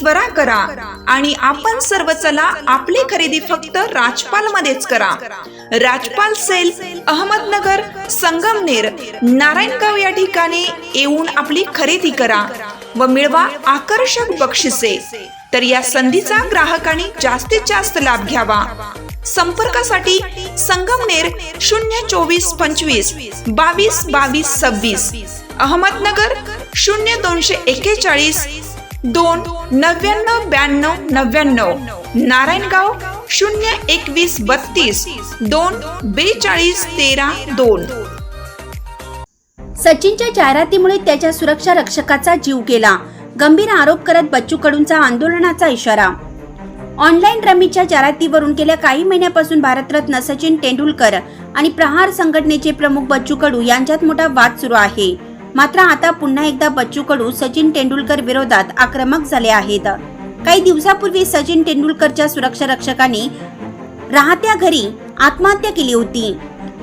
त्वरा करा आणि आपण सर्व चला आपली खरेदी फक्त राजपाल मध्येच करा. राजपाल सेल अहमदनगर संगमनेर नारायणगाव या ठिकाणी येऊन आपली खरेदी करा व मिळवा आकर्षक बक्षिसे. तर या संधीचा ग्राहकांनी जास्तीत जास्त लाभ घ्यावा. संपर्कासाठी संगमनेर शून्य चोवीस पंचवीस बावीस बावीस सव्वीस अहमदनगर शून्य दोनशे एक्केचाळीस दोन नव्याण्णव ब्याण्णव नव्याण्णव. नारायणगाव शून्य एकवीस बत्तीस. दोन बेचाळीस तेरा दोन. सचिनच्या जाहिरातीमुळे त्याच्या सुरक्षा रक्षकाचा जीव गेला. गंभीर आरोप करत बच्चू कडूंचा आंदोलनाचा इशारा. ऑनलाईन रमीच्या जाहिरातीवरून गेल्या काही महिन्यापासून भारतरत्न सचिन तेंडुलकर आणि प्रहार संघटनेचे प्रमुख बच्चू कडू यांच्यात मोठा वाद सुरू आहे. मात्र आता पुन्हा एकदा बच्चू कडू सचिन तेंडुलकर विरोधात आक्रमक झाले आहेत. काही दिवसापूर्वी सचिन तेंडुलकरच्या सुरक्षा रक्षकांनी राहत्या घरी आत्महत्या केली होती.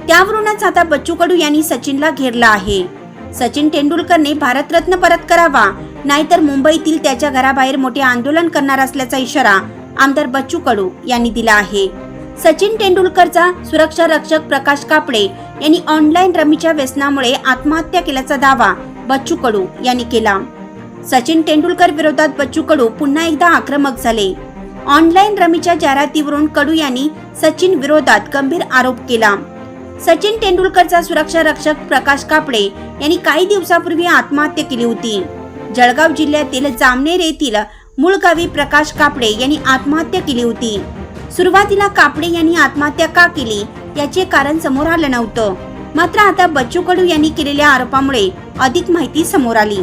त्यावरूनच आता बच्चू कडू यांनी सचिनला घेरलं आहे. सचिन तेंडुलकरने भारतरत्न परत करावा नाहीतर मुंबईतील त्याच्या घराबाहेर मोठे आंदोलन करणार असल्याचा इशारा आमदार बच्चू कडू यांनी दिला आहे. सचिन तेंडुलकरचा सुरक्षा रक्षक प्रकाश कापडे यांनी ऑनलाईन रमीच्या व्यसनामुळे आत्महत्या केल्याचा दावा बच्चू कडू यांनी केला. सचिन तेंडुलकर विरोधात बच्चू कडू पुन्हा एकदा आक्रमक झाले. ऑनलाईन रमीच्या जाहिरातीवरून कडू यांनी सचिन विरोधात गंभीर आरोप केला. सचिन तेंडुलकरचा सुरक्षा रक्षक प्रकाश कापडे यांनी काही दिवसापूर्वी आत्महत्या केली होती. जळगाव जिल्ह्यातील जामनेर येथील मूळ गावी प्रकाश कापडे यांनी आत्महत्या केली होती. सुरुवातीला कापडे यांनी आत्महत्या का केली? याचे कारण समोर आलं नव्हतं. मात्र आता बच्चू कडू यांनी केलेल्या आरोपामुळे अधिक माहिती समोर आली.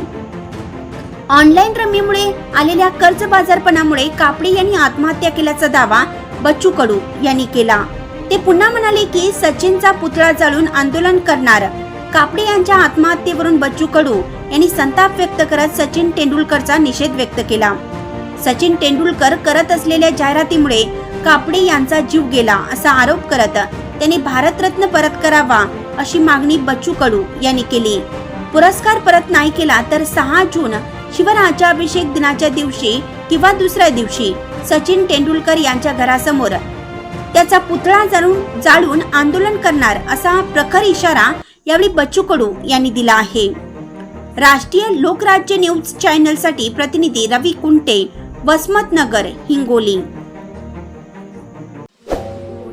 ऑनलाईन रमीमुळे आलेल्या कर्ज बाजारपणामुळे कापडे यांनी आत्महत्या केल्याचा दावा बच्चू कडू यांनी केला. ते पुन्हा म्हणाले की सचिनचा पुतळा जाळून आंदोलन करणार. कापडे यांच्या आत्महत्येवरून बच्चू कडू यांनी संताप व्यक्त करत सचिन तेंडुलकरचा निषेध व्यक्त केला. सचिन तेंडुलकर करत असलेल्या जाहिरातीमुळे कापडे यांचा जीव गेला असा आरोप करत त्यांनी भारतरत्न परत करावा अशी मागणी बच्चू कडू यांनी केली. पुरस्कार परत नाही केला तर सहा जून शिवराज्याभिषेक दिनाच्या दिवशी किंवा दुसऱ्या दिवशी सचिन तेंडुलकर यांच्या घरासमोर त्याचा पुतळा जाळून जाळून आंदोलन करणार असा प्रखर इशारा यावेळी बच्चू कडू यांनी दिला आहे. राष्ट्रीय लोकराज्य न्यूज चॅनलसाठी प्रतिनिधी रवी कुंटे वसमतनगर हिंगोली.